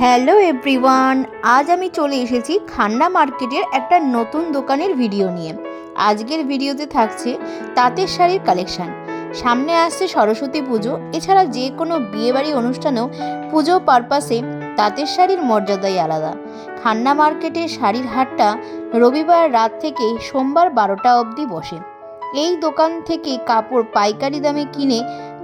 Hello everyone, আজ আমি চলে এসেছি খান্না মার্কেটের একটা নতুন দোকানের ভিডিও নিয়ে। আজকের ভিডিওতে থাকছে তাঁতের শাড়ির কালেকশন। সামনে আসছে সরস্বতী পুজো, এছাড়া যে কোনো বিয়েবাড়ি অনুষ্ঠানেও পুজো পারপাসে তাঁতের শাড়ির মর্যাদাই আলাদা। খান্না মার্কেটের শাড়ির হাটটা রবিবার রাত থেকে সোমবার বারোটা অবধি বসে। এই দোকান থেকে কাপড় পাইকারি দামে কিনে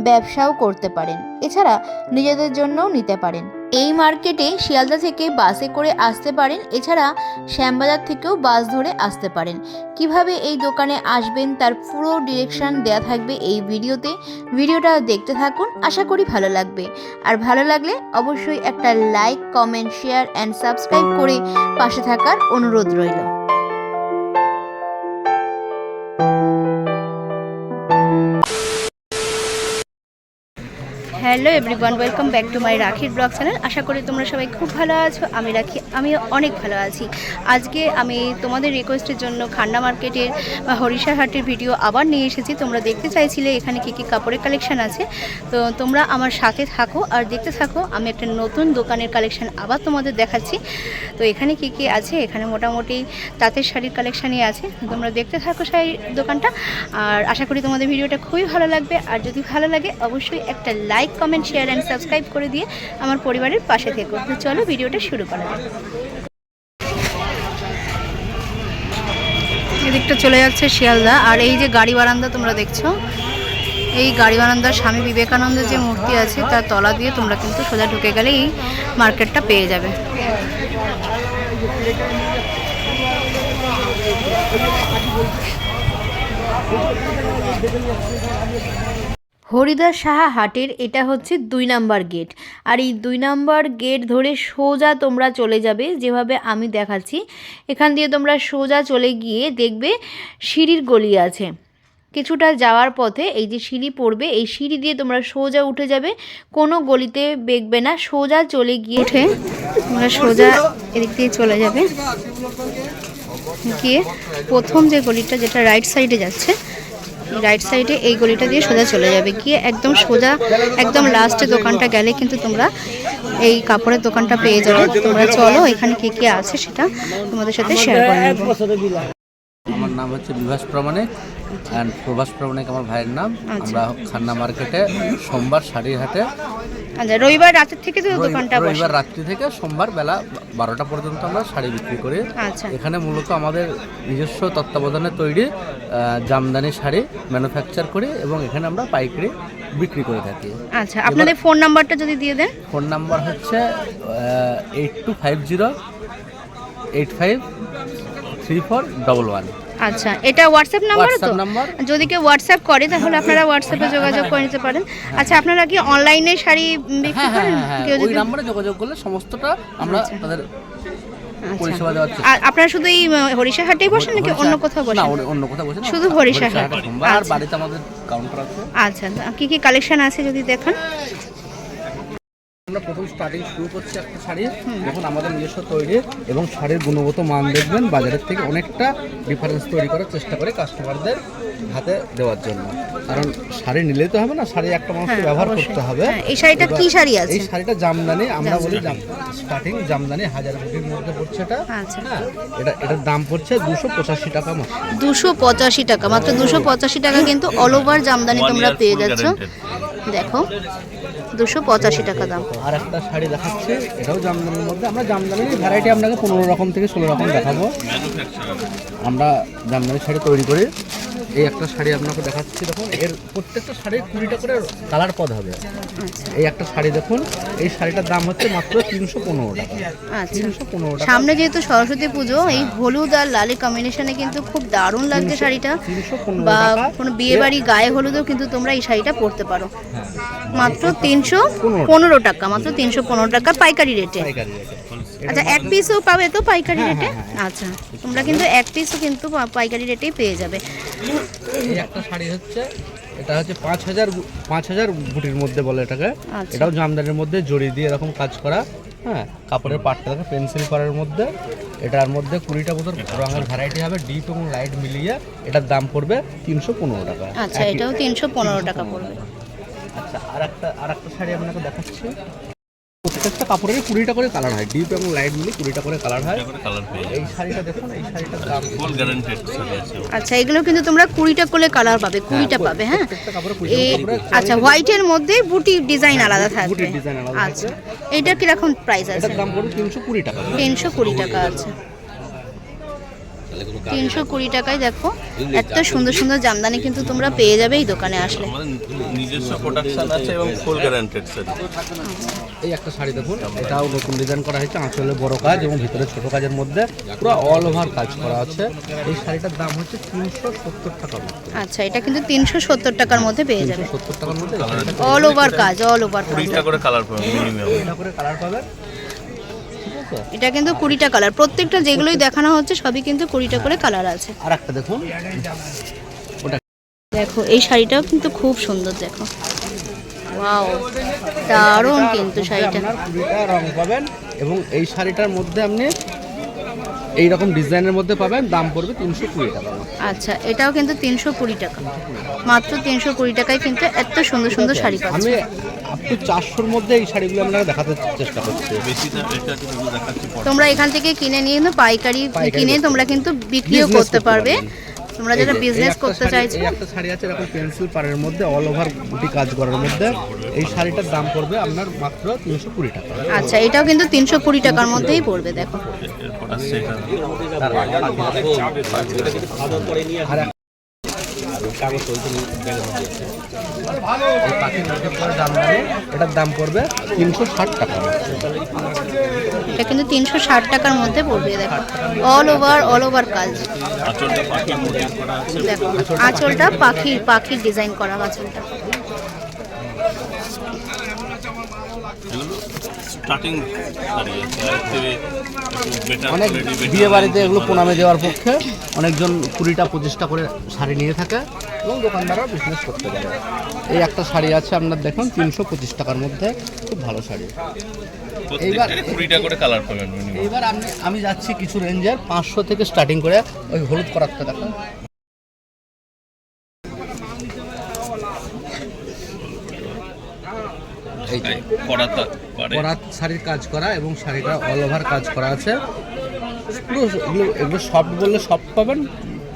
ব্যবসাও করতে পারেন। এছাড়া নিজেদের জন্যও নিতে পারেন। এই মার্কেটে শিয়ালদা থেকে বাসে করে আসতে পারেন, এছাড়া শ্যামবাজার থেকেও বাস ধরে আসতে পারেন। কীভাবে এই দোকানে আসবেন তার পুরো ডিরেকশন দেয়া থাকবে এই ভিডিওতে। ভিডিওটা দেখতে থাকুন, আশা করি ভালো লাগবে। আর ভালো লাগলে অবশ্যই একটা like, comment, share and subscribe করে পাশে থাকার অনুরোধ রইল। Hello everyone, welcome back to my রাখির ব্লগ চ্যানেল। আশা করি তোমরা সবাই খুব ভালো আছো, আমি রাখি, আমিও অনেক ভালো আছি। আজকে আমি তোমাদের রিকোয়েস্টের জন্য খান্না মার্কেটের বা হরিষা হাটের ভিডিও আবার নিয়ে এসেছি। তোমরা দেখতে চাইছিলে এখানে কী কী কাপড়ের কালেকশান আছে। তো তোমরা আমার সাথে থাকো আর দেখতে থাকো, আমি একটা নতুন দোকানের কালেকশান আবার তোমাদের দেখাচ্ছি। তো এখানে কি কি আছে? এখানে মোটামুটি তাঁতের শাড়ির কালেকশানই আছে। তোমরা দেখতে থাকো শাড়ির দোকানটা। আর আশা করি তোমাদের ভিডিওটা খুবই ভালো লাগবে। আর যদি ভালো লাগে, অবশ্যই একটা like comment share and subscribe করে দিয়ে আমার পরিবারের পাশে থেকো। চলো ভিডিওটা শুরু করা যাক। এদিকটা চলে যাচ্ছে শিয়ালদা। আর এই যে গাড়ি বারান্দা তোমরা দেখছ, এই গাড়ি বারান্দার স্বামী বিবেকানন্দের যে মূর্তি আছে, তার তলা দিয়ে তোমরা কিন্তু সোজা ঢুকে গেলে এই মার্কেটটা পেয়ে যাবে। হরিদাস সাহা হাটের, এটা হচ্ছে দুই নাম্বার গেট। আর এই দুই নাম্বার গেট ধরে সোজা তোমরা চলে যাবে, যেভাবে আমি দেখাচ্ছি। এখান দিয়ে তোমরা সোজা চলে গিয়ে দেখবে সিঁড়ির গলি আছে। কিছুটা যাওয়ার পথে এই যে সিঁড়ি পড়বে, এই সিঁড়ি দিয়ে তোমরা সোজা উঠে যাবে। কোনো গলিতে বেগবে না, সোজা চলে গিয়ে উঠে তোমরা সোজা এদিক দিয়ে চলে যাবে। গিয়ে প্রথম যে গলিটা যেটা রাইট সাইডে যাচ্ছে রাইট সাইডে এই গলিটা দিয়ে সোজা চলে যাবে। গিয়ে একদম সোজা, একদম লাস্টে দোকানটা গেলে কিন্তু তোমরা এই কাপড়ের দোকানটা পেয়ে যাবে। তোমরা চলো, এখানে কি কি আছে সেটা তোমাদের সাথে শেয়ার করে আমার নাম হচ্ছে বিভাস প্রামাণিক অ্যান্ড প্রভাস প্রামাণিক আমার ভাইয়ের নাম। আমরা খান্না মার্কেটে সোমবার শাড়ির হাটে আচ্ছা রবিবার রাতের থেকে তো দোকানটা রবিবার রাত্রি থেকে সোমবার বেলা বারোটা পর্যন্ত আমরা শাড়ি বিক্রি করি। আচ্ছা। এখানে মূলত আমাদের নিজস্ব তত্ত্বাবধানে তৈরি জামদানি শাড়ি ম্যানুফ্যাকচার করি এবং এখানে আমরা পাইকারি বিক্রি করে থাকি। আচ্ছা আপনাদের ফোন নাম্বারটা যদি দিয়ে দেন। ফোন নাম্বার হচ্ছে eight two five zero eight five three four double one আচ্ছা এটা হোয়াটসঅ্যাপ নাম্বার তো? যদি কেউ হোয়াটসঅ্যাপ করে তাহলে আপনারা হোয়াটসঅ্যাপে যোগাযোগ করে নিতে পারেন। আচ্ছা আপনারা কি অনলাইনে শাড়ি বিক্রি হ্যাঁ হ্যাঁ করেন? হ্যাঁ কেউ যদি নাম্বারে যোগাযোগ করলে সমস্তটা আমরা তাদের আচ্ছা। চেষ্টা আর আপনারা শুধু এই হরিষা হাটেই বসেন নাকি অন্য কোথাও না বসেন? অন্য- কোথাও বসে না। শুধু হরিষা হাট। আর আচ্ছা। বাড়িতে আমাদের কাউন্টার আছে। আচ্ছা কি কি কালেকশন আছে যদি দেখান? আমরা প্রথম স্টার্টিং শুরু করছি একটা শাড়ি দেখুন আমাদের নিজস্ব তৈরি এবং শাড়ির গুণগত মান দেখবেন বাজারের থেকে অনেকটা ডিফারেন্স তৈরি করার চেষ্টা করে কাস্টমারদের হাতে দেওয়ার জন্য। কারণ শাড়ি নিলেই তো হবে না শাড়ি একটা মানুষকে হ্যাঁ, ব্যবহার করতে হবে। হ্যাঁ, এই শাড়িটা কি শাড়ি আছে? এই শাড়িটা জামদানি আমরা বলি স্টার্টিং জামদানি হাজার কোটির মধ্যে পড়ছে এটা। আচ্ছা। হ্যাঁ এটা এটার দাম পড়ছে দুশো পঁচাশি টাকা মাত্র দুশো পঁচাশি টাকা মাত্র দুশো পঁচাশি টাকা কিন্তু অল ওভার জামদানি তোমরা পেয়ে যাচ্ছ। দেখো দুশো পঁচাশি টাকা দাম। আর একটা শাড়ি দেখাচ্ছি, এটাও জামদানির মধ্যে। আমরা জামদানির ভ্যারাইটি আপনাকে পনেরো রকম থেকে ষোলো রকম দেখাবো। আমরা জামদানির শাড়ি তৈরি করি। এই একটা শাড়ি আপনাকে দেখাচ্ছি দেখুন এর প্রত্যেকটা শাড়ির কুড়িটা করে কালার পদ হবে। এই একটা শাড়ি দেখুন এই শাড়িটার দাম হচ্ছে মাত্র তিনশো পনেরো টাকা। আচ্ছা। তিনশো পনেরো টাকা। সামনে যেহেতু সরস্বতী পুজো এই হলুদ আর লালের কম্বিনেশনে কিন্তু খুব দারুণ লাগছে শাড়িটা। বা কোনো বিয়ে বাড়ি গায়ে হলুদেও কিন্তু তোমরা এই শাড়িটা পরতে পারো। হ্যাঁ। মাত্র তিনশো পনেরো। পনেরো টাকা মাত্র তিনশো পনেরো টাকা পাইকারি রেটে পাইকারি রেটে আচ্ছা এক পিসও পাবে তো পাইকারি হ্যাঁ, রেটে? হ্যাঁ, আচ্ছা তোমরা কিন্তু এক পিসও কিন্তু পাইকারি রেটেই পেয়ে যাবে। এই একটা শাড়ি হচ্ছে এটা হচ্ছে পাঁচ হাজার পাঁচ হাজার বুটির মধ্যে বলে এটাকে। আচ্ছা। এটাও জামদানির মধ্যে জড়ি দিয়ে এরকম কাজ করা হ্যাঁ কাপড়ের পাটটা দেখো পেন্সিল করার মধ্যে। এটার মধ্যে কুড়িটা মতো রঙের ভ্যারাইটি হবে ডিপ এবং লাইট মিলিয়ে এটার দাম পড়বে তিনশো পনেরো টাকা। আচ্ছা এটাও তিনশো পনেরো টাকা পড়বে। আচ্ছা আর একটা আর একটা শাড়ি আপনাকে দেখাচ্ছি। প্রত্যেকটা কাপড়ের কুড়িটা করে কালার হয়। ডিপ এবং লাইট মিলে কুড়িটা করে কালার হয়। এই শাড়িটা দেখুন এই শাড়িটার দাম। ফুল গ্যারান্টেড আচ্ছা এগুলো কিন্তু তোমরা কুড়িটা করে কালার পাবে কুড়িটা পাবে হ্যাঁ? কুড়ি আচ্ছা হোয়াইটের মধ্যে বুটি ডিজাইন আলাদা থাকবে। বুটি ডিজাইন আলাদা আচ্ছা এটা কীরকম প্রাইস আছে? এটার দাম পড়বে তিনশো কুড়ি টাকা। তিনশো কুড়ি টাকা আছে তিনশো কুড়ি টাকায় দেখো এত সুন্দর সুন্দর জামদানি কিন্তু তোমরা পেয়ে যাবে এই দোকানে আসলে। নিজস্ব প্রোডাকশন আছে এবং ফুল গ্যারান্টেড এই একটা শাড়ি দেখুন এটাও নতুন ডিজাইন করা হয়েছে আঁচলে বড় কাজ এবং ভিতরে ছোট কাজের মধ্যে পুরো অল ওভার কাজ করা আছে। এই শাড়িটার দাম হচ্ছে তিনশো সত্তর টাকা আচ্ছা এটা কিন্তু তিনশো সত্তর টাকার মধ্যে পেয়ে যাবে। সত্তর টাকার মধ্যে অল ওভার কাজ অল ওভার কাজ। করে কালার পাবেন করে কালার পাবেন। আছে? এটা কিন্তু কুড়িটা কালার। প্রত্যেকটা যেগুলোই দেখানো হচ্ছে সবই কিন্তু কুড়িটা করে কালার আছে। আর একটা দেখুন দেখো এই শাড়িটাও কিন্তু খুব সুন্দর দেখো। ওয়াও দারুণ কিন্তু শাড়িটা। কুড়িটা রং পাবেন এবং এই শাড়িটার মধ্যে আপনি এই রকম ডিজাইনের মধ্যে পাবেন দাম পড়বে তিনশো কুড়ি টাকা। আচ্ছা এটাও কিন্তু তিনশো কুড়ি টাকা। মাত্র তিনশো কুড়ি টাকায় কিন্তু এত সুন্দর সুন্দর শাড়ি পাচ্ছ আমি টু চারশোর মধ্যে এই শাড়িগুলো আমরা দেখাতে চেষ্টা করছি। তোমরা এখান থেকে কিনে নিয়ে কিন্তু পাইকারি কিনে তোমরা কিন্তু বিক্রিও করতে পারবে। তোমরা যারা বিজনেস করতে চাইছো। একটা শাড়ি আছে এরকম পেন্সিল পাড়ের মধ্যে অল ওভার বুটি কাজ করার মধ্যে। এই শাড়িটার দাম পড়বে আপনার মাত্র তিনশো কুড়ি টাকা। আচ্ছা এটাও কিন্তু তিনশো কুড়ি টাকার মধ্যেই পড়বে দেখো। এই পাখির দাম নেবে এটার দাম পড়বে তিনশো ষাট টাকা। এটা কিন্তু তিনশো ষাট টাকার মধ্যে পড়বে দেখো। অল ওভার অল ওভার কাজ। দেখো আঁচলটা পাখির পাখির ডিজাইন করা আঁচলটা। স্টার্টিং বেটার অনেক বিয়ে বাড়িতে এগুলো প্রণামে দেওয়ার পক্ষে অনেকজন কুড়িটা পঁচিশটা করে শাড়ি নিয়ে থাকে এবং দোকানদাররা বিজনেস করতে পারে এই একটা শাড়ি আছে আপনার দেখুন তিনশো পঁচিশ টাকার মধ্যে খুব ভালো শাড়ি। এইবার- কুড়িটা করে কালার পাবেন এইবার আমি আমি যাচ্ছি কিছু রেঞ্জের পাঁচশো থেকে স্টার্টিং করে ওই হলুদ করারটা দেখুন। এই করাতে করাত শাড়ির কাজ করা এবং শাড়িটা অল ওভার কাজ করা আছে। পুরো এগুলো এগুলো সফট বললে সফট পাবেন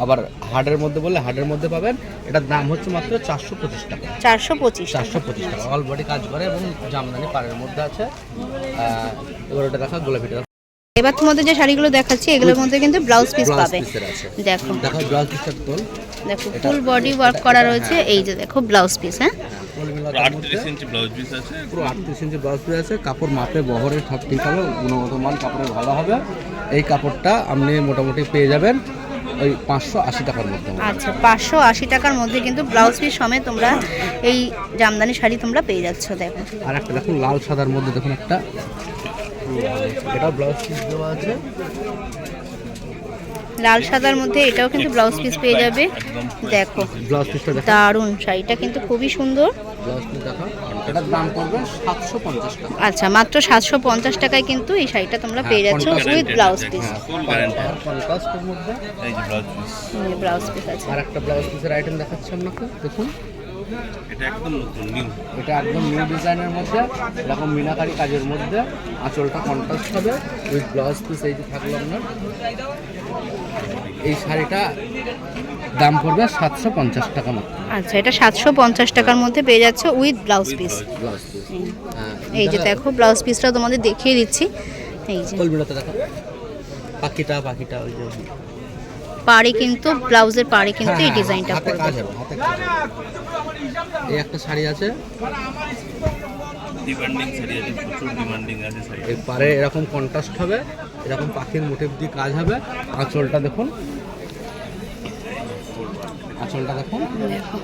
আবার হার্ডের মধ্যে বললে হার্ডের মধ্যে পাবেন। এটার দাম হচ্ছে মাত্র চারশো পঁচিশ টাকা। চারশো পঁচিশ চারশো পঁচিশ টাকা। অল বডি কাজ করে এবং জামদানি পাড়ের মধ্যে আছে। আহ, এবার ওটা দেখা গোলাপিটা এবার তোমাদের যে শাড়িগুলো দেখাচ্ছি এগুলোর মধ্যে কিন্তু ব্লাউজ পিস পাবে। আছে। দেখো। দেখো ব্লাউজ পিসের তোল। দেখো ফুল বডি ওয়ার্ক করা রয়েছে। এই যে দেখো ব্লাউজ পিস হ্যাঁ? মধ্যে আছে। পুরো আটত্রিশ ইঞ্চি ব্লাউজ পিস আছে। কাপড় মাপে বহরের সব ঠিক হবে গুণগত মান কাপড়ের ভালো হবে। এই কাপড়টা আপনি মোটামুটি পেয়ে যাবেন ওই পাঁচশো আশি টাকার মধ্যে। আচ্ছা পাঁচশো আশি টাকার মধ্যে কিন্তু ব্লাউজ পিস সমেত তোমরা এই জামদানি শাড়ি তোমরা পেয়ে যাচ্ছ দেখো। আর একটা দেখুন লাল সাদার মধ্যে দেখুন একটা। এটা ব্লাউজ পিস দেওয়া আছে। লাল সাদার মধ্যে এটাও কিন্তু ব্লাউজ পিস পেয়ে যাবে। দেখো ব্লাউজ পিসটা দেখো দারুণ শাড়িটা কিন্তু খুবই সুন্দর। ব্লাউজ পিস দেখো এটার দাম পড়বে সাতশো পঞ্চাশ টাকা। আচ্ছা মাত্র সাতশো পঞ্চাশ টাকায় কিন্তু এই শাড়িটা তোমরা পেয়ে যাচ্ছ উইথ ব্লাউজ পিস হ্যাঁ ফুল গ্যারান্টি কন্ট্রাস্টের এই যে ব্লাউজ পিস ব্লাউজ পিস আছে। আর একটা ব্লাউজ পিসের আইটেম দেখাচ্ছি আপনাকে। দেখুন। এটা একদম নতুন নিউ এটা একদম নিউ ডিজাইনের মধ্যে এরকম মিনাকারি কাজের মধ্যে আঁচলটা কন্ট্রাস্ট হবে উইথ ব্লাউজ পিস এই যে থাকল আপনার। এই শাড়িটা দাম পড়বে সাতশো পঞ্চাশ টাকা মাত্র আচ্ছা এটা সাতশো পঞ্চাশ টাকার মধ্যে পেয়ে যাচ্ছে উইথ ব্লাউজ পিস হ্যাঁ এই যে দেখো ব্লাউজ পিসটা তোমাদের দেখিয়ে দিচ্ছি। এই যে। পাখিটা পাখিটা ওই যে। পাড়ে কিন্তু ব্লাউজের পাড়ে কিন্তু এই হ্যাঁ, ডিজাইনটা হাতে করবে এই একটা শাড়ি আছে। ডিমান্ডিং শাড়ি আছে প্রচুর ডিমান্ডিং আছে শাড়ি। এর পারে এরকম কন্ট্রাস্ট হবে এরকম পাখির মোটিভ দিয়ে কাজ হবে। আঁচলটা দেখুন। আঁচলটা দেখুন।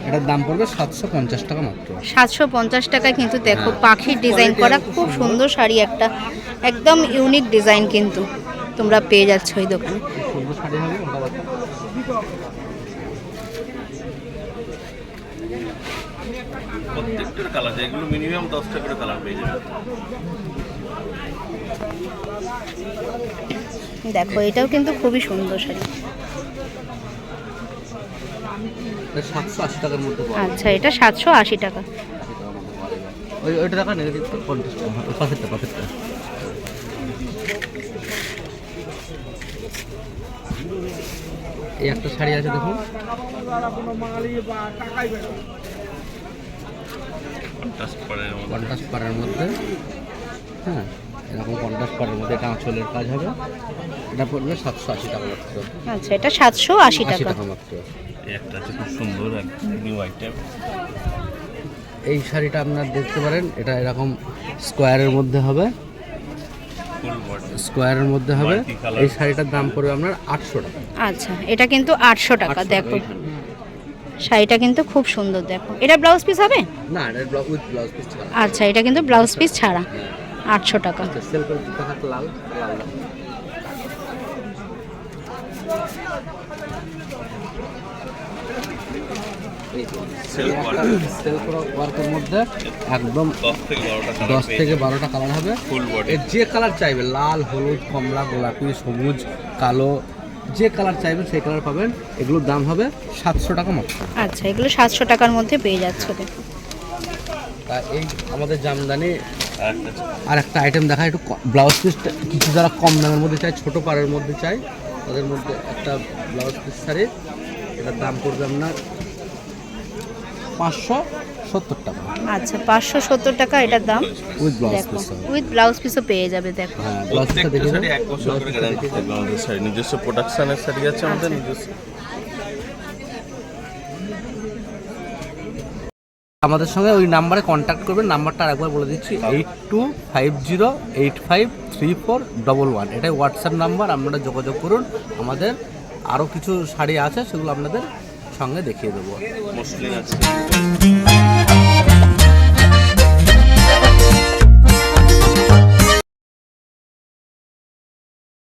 এটার দাম পড়বে সাতশো পঞ্চাশ টাকা মাত্র। সাতশো পঞ্চাশ টাকায় কিন্তু দেখো পাখির ডিজাইন করা খুব সুন্দর। শাড়ি একটা। একদম ইউনিক ডিজাইন কিন্তু তোমরা পেয়ে যাচ্ছ ওই দোকানে। সুন্দর শাড়ি হবে ওটা দেখো প্রত্যেকটার কালার আছে এগুলো মিনিমাম দশটা করে কালার পেয়ে যাবে দেখো এটাও কিন্তু খুবই সুন্দর শাড়ি। সাতশো আশি টাকার মধ্যে আচ্ছা এটা সাতশো আশি টাকা। ওই ওইটা নেগেটিভ পঞ্চাশ টাকা। পাশেরটা এই একটা শাড়ি আছে দেখুন। টাস্ট পাড়ের মধ্যে। হ্যাঁ এরকম পঞ্চাশ পাড়ের মধ্যে এটা আঁচলের কাজ হবে। এটা পড়বে সাতশো আশি টাকা মাত্র আচ্ছা এটা সাতশো আশি আশি টাকা। মাত্র। একটা আছে খুব সুন্দর নিউ আইটেম এই শাড়িটা আপনার দেখতে পারেন এটা এরকম স্কোয়ারের মধ্যে হবে। স্কোয়ারের মধ্যে হবে। এই শাড়িটার দাম পড়বে আপনার আটশো টাকা। আচ্ছা এটা কিন্তু আটশো টাকা দেখো। শাড়িটা কিন্তু খুব সুন্দর দেখো। এটা ব্লাউজ পিস হবে? না এটা ব্লাউজ উইথ ব্লাউজ পিস ছাড়া। আচ্ছা এটা কিন্তু ব্লাউজ পিস ছাড়া। আটশো টাকা। সেল করে দিতে থাক লাল ওয়ার্কের মধ্যে একদম দশ থেকে বারোটা কালার হবে। ফুল বডি এর যে কালার চাইবে লাল হলুদ কমলা গোলাপি সবুজ কালো যে কালার চাইবেন সেই কালার পাবেন। এগুলোর দাম হবে সাতশো টাকা মাত্র। আচ্ছা এগুলো সাতশো টাকার মধ্যে পেয়ে যাচ্ছে দেখো এই আমাদের জামদানি আর একটা আইটেম দেখা একটু ব্লাউজ পিস কিছু যারা কম দামের মধ্যে চাই ছোটো পাড়ের মধ্যে চাই তাদের মধ্যে একটা ব্লাউজ পিস শাড়ি। এটার দাম পড়বে আপনার পাঁচশো সত্তর টাকা। আচ্ছা পাঁচশো সত্তর টাকা এটার দাম? With blouse piece with blouse পিসও পেয়ে যাবে দেখো। হ্যাঁ ব্লাউজ পিসটা দেখে শাড়ি এক বছর করে গ্যারান্টি থাকবে আমাদের শাড়ি। নিজস্ব প্রোডাকশনের শাড়ি আছে আমাদের আচ্ছা। নিজস্ব। আমাদের সঙ্গে ওই নাম্বারে কন্ট্যাক্ট করবেন। নাম্বারটা আরেকবার বলে দিচ্ছি eight two five zero eight five three four double one এটাই হোয়াটসঅ্যাপ নাম্বার আপনারা যোগাযোগ করুন। আমাদের আরও কিছু শাড়ি আছে সেগুলো আপনাদের সঙ্গে দেখিয়ে দেবো।